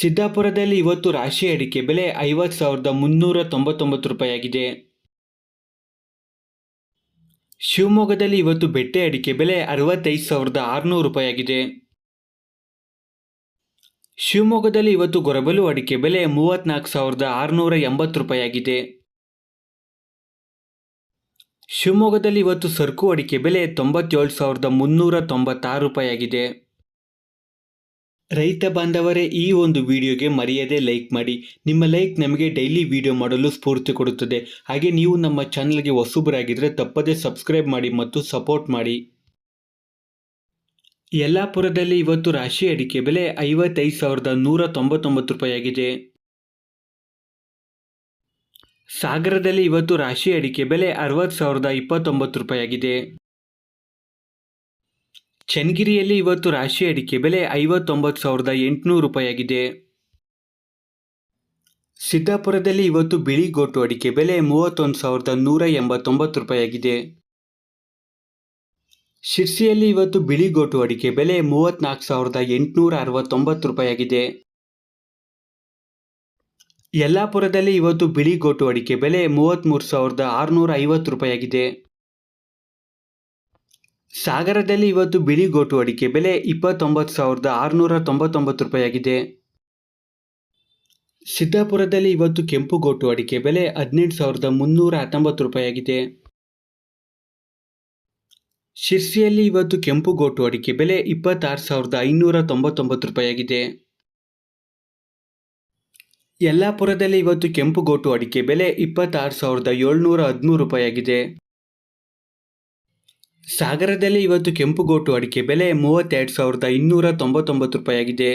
ಸಿದ್ದಾಪುರದಲ್ಲಿ ಇವತ್ತು ರಾಶಿ ಅಡಿಕೆ ಬೆಲೆ ಐವತ್ತು ಸಾವಿರದ ಮುನ್ನೂರ ತೊಂಬತ್ತೊಂಬತ್ತು ರೂಪಾಯಿಯಾಗಿದೆ. ಶಿವಮೊಗ್ಗದಲ್ಲಿ ಇವತ್ತು ಬೆಟ್ಟೆ ಅಡಿಕೆ ಬೆಲೆ ಅರವತ್ತೈದು ಸಾವಿರದ ಆರುನೂರು ರೂಪಾಯಿಯಾಗಿದೆ. ಶಿವಮೊಗ್ಗದಲ್ಲಿ ಇವತ್ತು ಗೊರಬಲು ಅಡಿಕೆ ಬೆಲೆ ಮೂವತ್ನಾಲ್ಕು ಸಾವಿರದ ಆರುನೂರ ಎಂಬತ್ತು ರೂಪಾಯಿಯಾಗಿದೆ. ಶಿವಮೊಗ್ಗದಲ್ಲಿ ಇವತ್ತು ಸರ್ಕು ಅಡಿಕೆ ಬೆಲೆ ತೊಂಬತ್ತೇಳು ಸಾವಿರದ ಮುನ್ನೂರ ತೊಂಬತ್ತಾರು ರೂಪಾಯಿಯಾಗಿದೆ. ರೈತ ಬಾಂಧವರೇ, ಈ ಒಂದು ವಿಡಿಯೋಗೆ ಮರೆಯದೆ ಲೈಕ್ ಮಾಡಿ. ನಿಮ್ಮ ಲೈಕ್ ನಮಗೆ ಡೈಲಿ ವಿಡಿಯೋ ಮಾಡಲು ಸ್ಫೂರ್ತಿ ಕೊಡುತ್ತದೆ. ಹಾಗೆ ನೀವು ನಮ್ಮ ಚಾನಲ್ಗೆ ಹೊಸಬರಾಗಿದ್ದರೆ ತಪ್ಪದೇ ಸಬ್ಸ್ಕ್ರೈಬ್ ಮಾಡಿ ಮತ್ತು ಸಪೋರ್ಟ್ ಮಾಡಿ. ಯಲ್ಲಾಪುರದಲ್ಲಿ ಇವತ್ತು ರಾಶಿ ಅಡಿಕೆ ಬೆಲೆ ಐವತ್ತೈದು ಸಾವಿರದ ನೂರ ತೊಂಬತ್ತೊಂಬತ್ತು ರೂಪಾಯಿಯಾಗಿದೆ ಸಾಗರದಲ್ಲಿ ಇವತ್ತು ರಾಶಿ ಅಡಿಕೆ ಬೆಲೆ ಅರವತ್ತು ಸಾವಿರದ ಇಪ್ಪತ್ತೊಂಬತ್ತು ರೂಪಾಯಿಯಾಗಿದೆ ಚನ್ನಗಿರಿಯಲ್ಲಿ ಇವತ್ತು ರಾಶಿ ಅಡಿಕೆ ಬೆಲೆ ಐವತ್ತೊಂಬತ್ತು ಸಾವಿರದ ಎಂಟುನೂರು ರೂಪಾಯಿಯಾಗಿದೆ. ಸಿದ್ದಾಪುರದಲ್ಲಿ ಇವತ್ತು ಬಿಳಿ ಗೋಟು ಅಡಿಕೆ ಬೆಲೆ ಮೂವತ್ತೊಂದು ಸಾವಿರದ ನೂರ ಎಂಬತ್ತೊಂಬತ್ತು ರೂಪಾಯಿಯಾಗಿದೆ. ಶಿರ್ಸಿಯಲ್ಲಿ ಇವತ್ತು ಬಿಳಿ ಗೋಟು ಅಡಿಕೆ ಬೆಲೆ ಮೂವತ್ನಾಲ್ಕು ಸಾವಿರದ ಎಂಟುನೂರ ಅರವತ್ತೊಂಬತ್ತು ರೂಪಾಯಿಯಾಗಿದೆ. ಯಲ್ಲಾಪುರದಲ್ಲಿ ಇವತ್ತು ಬಿಳಿ ಗೋಟು ಅಡಿಕೆ ಬೆಲೆ ಮೂವತ್ತ್ಮೂರು ಸಾವಿರದ ಆರುನೂರ ಐವತ್ತು ರೂಪಾಯಿಯಾಗಿದೆ. ಸಾಗರದಲ್ಲಿ ಇವತ್ತು ಬಿಳಿ ಗೋಟು ಅಡಿಕೆ ಬೆಲೆ ಇಪ್ಪತ್ತೊಂಬತ್ತು ಸಾವಿರದ ಆರುನೂರ ತೊಂಬತ್ತೊಂಬತ್ತು ರೂಪಾಯಿಯಾಗಿದೆ. ಸಿದ್ದಾಪುರದಲ್ಲಿ ಇವತ್ತು ಕೆಂಪು ಗೋಟು ಅಡಿಕೆ ಬೆಲೆ ಹದಿನೆಂಟು ಸಾವಿರದ ಮುನ್ನೂರ ಹತ್ತೊಂಬತ್ತು ರೂಪಾಯಿಯಾಗಿದೆ. ಶಿರ್ಸಿಯಲ್ಲಿ ಇವತ್ತು ಕೆಂಪು ಗೋಟು ಅಡಿಕೆ ಬೆಲೆ ಇಪ್ಪತ್ತಾರು ಸಾವಿರದ ಐನೂರ ತೊಂಬತ್ತೊಂಬತ್ತು ರೂಪಾಯಿಯಾಗಿದೆ. ಯಲ್ಲಾಪುರದಲ್ಲಿ ಇವತ್ತು ಕೆಂಪು ಗೋಟು ಅಡಿಕೆ ಬೆಲೆ ಇಪ್ಪತ್ತಾರು ಸಾವಿರದ ಏಳ್ನೂರ ಹದಿಮೂರು ರೂಪಾಯಿಯಾಗಿದೆ. ಸಾಗರದಲ್ಲಿ ಇವತ್ತು ಕೆಂಪು ಗೋಟು ಅಡಿಕೆ ಬೆಲೆ ಮೂವತ್ತೆರಡು ಸಾವಿರದ ಇನ್ನೂರ ತೊಂಬತ್ತೊಂಬತ್ತು ರೂಪಾಯಿಯಾಗಿದೆ.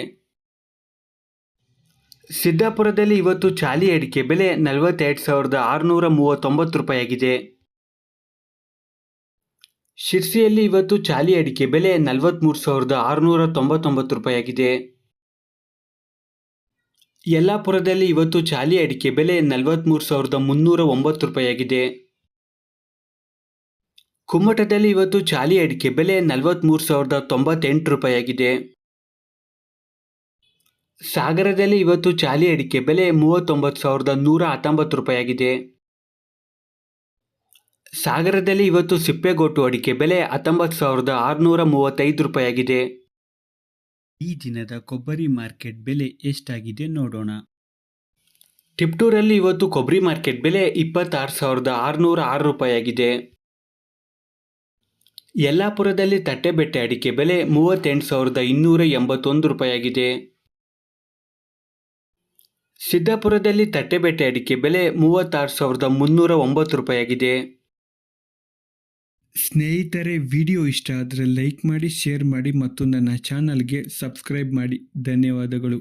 ಸಿದ್ದಾಪುರದಲ್ಲಿ ಇವತ್ತು ಚಾಲಿ ಅಡಿಕೆ ಬೆಲೆ ನಲವತ್ತೆರಡು ಸಾವಿರದ ಆರುನೂರ ಮೂವತ್ತೊಂಬತ್ತು ರೂಪಾಯಿಯಾಗಿದೆ. ಶಿರ್ಸಿಯಲ್ಲಿ ಇವತ್ತು ಚಾಲಿ ಅಡಿಕೆ ಬೆಲೆ ನಲವತ್ತ್ಮೂರು ಸಾವಿರದ ಆರುನೂರ ತೊಂಬತ್ತೊಂಬತ್ತು ರೂಪಾಯಿಯಾಗಿದೆ. ಯಲ್ಲಾಪುರದಲ್ಲಿ ಇವತ್ತು ಚಾಲಿ ಅಡಿಕೆ ಬೆಲೆ ನಲವತ್ತ್ಮೂರು ಸಾವಿರದ ಮುನ್ನೂರ ಒಂಬತ್ತು ರೂಪಾಯಿಯಾಗಿದೆ. ಕುಮ್ಮಟದಲ್ಲಿ ಇವತ್ತು ಚಾಲಿ ಅಡಿಕೆ ಬೆಲೆ ನಲವತ್ತ್ಮೂರು ಸಾವಿರದ ತೊಂಬತ್ತೆಂಟು ರೂಪಾಯಿಯಾಗಿದೆ. ಸಾಗರದಲ್ಲಿ ಇವತ್ತು ಚಾಲಿ ಅಡಿಕೆ ಬೆಲೆ ಮೂವತ್ತೊಂಬತ್ತು ಸಾವಿರದ ನೂರ ಹತ್ತೊಂಬತ್ತು ರೂಪಾಯಿಯಾಗಿದೆ. ಸಾಗರದಲ್ಲಿ ಇವತ್ತು ಸಿಪ್ಪೆಗೋಟು ಅಡಿಕೆ ಬೆಲೆ ಹತ್ತೊಂಬತ್ತು ಸಾವಿರದ ಆರುನೂರ ಮೂವತ್ತೈದು ರೂಪಾಯಿಯಾಗಿದೆ. ಈ ದಿನದ ಕೊಬ್ಬರಿ ಮಾರ್ಕೆಟ್ ಬೆಲೆ ಎಷ್ಟಾಗಿದೆ ನೋಡೋಣ. ಟಿಪ್ಟೂರಲ್ಲಿ ಇವತ್ತು ಕೊಬ್ಬರಿ ಮಾರ್ಕೆಟ್ ಬೆಲೆ ಇಪ್ಪತ್ತಾರು ಸಾವಿರದ ಆರುನೂರ ಆರು ರೂಪಾಯಿಯಾಗಿದೆ. ಯಲ್ಲಾಪುರದಲ್ಲಿ ತಟ್ಟೆಬೆಟ್ಟೆ ಅಡಿಕೆ ಬೆಲೆ ಮೂವತ್ತೆಂಟು ಸಾವಿರದ ಇನ್ನೂರ ಎಂಬತ್ತೊಂದು ರೂಪಾಯಿಯಾಗಿದೆ. ಸಿದ್ದಾಪುರದಲ್ಲಿ ತಟ್ಟೆಬೆಟ್ಟೆ ಅಡಿಕೆ ಬೆಲೆ ಮೂವತ್ತಾರು ಸಾವಿರದ ಮುನ್ನೂರ ಒಂಬತ್ತು ರೂಪಾಯಿಯಾಗಿದೆ. ಸ್ನೇಹಿತರೆ, ವಿಡಿಯೋ ಇಷ್ಟ ಆದರೆ ಲೈಕ್ ಮಾಡಿ, ಶೇರ್ ಮಾಡಿ ಮತ್ತು ನನ್ನ ಚಾನಲ್ಗೆ ಸಬ್ಸ್ಕ್ರೈಬ್ ಮಾಡಿ. ಧನ್ಯವಾದಗಳು.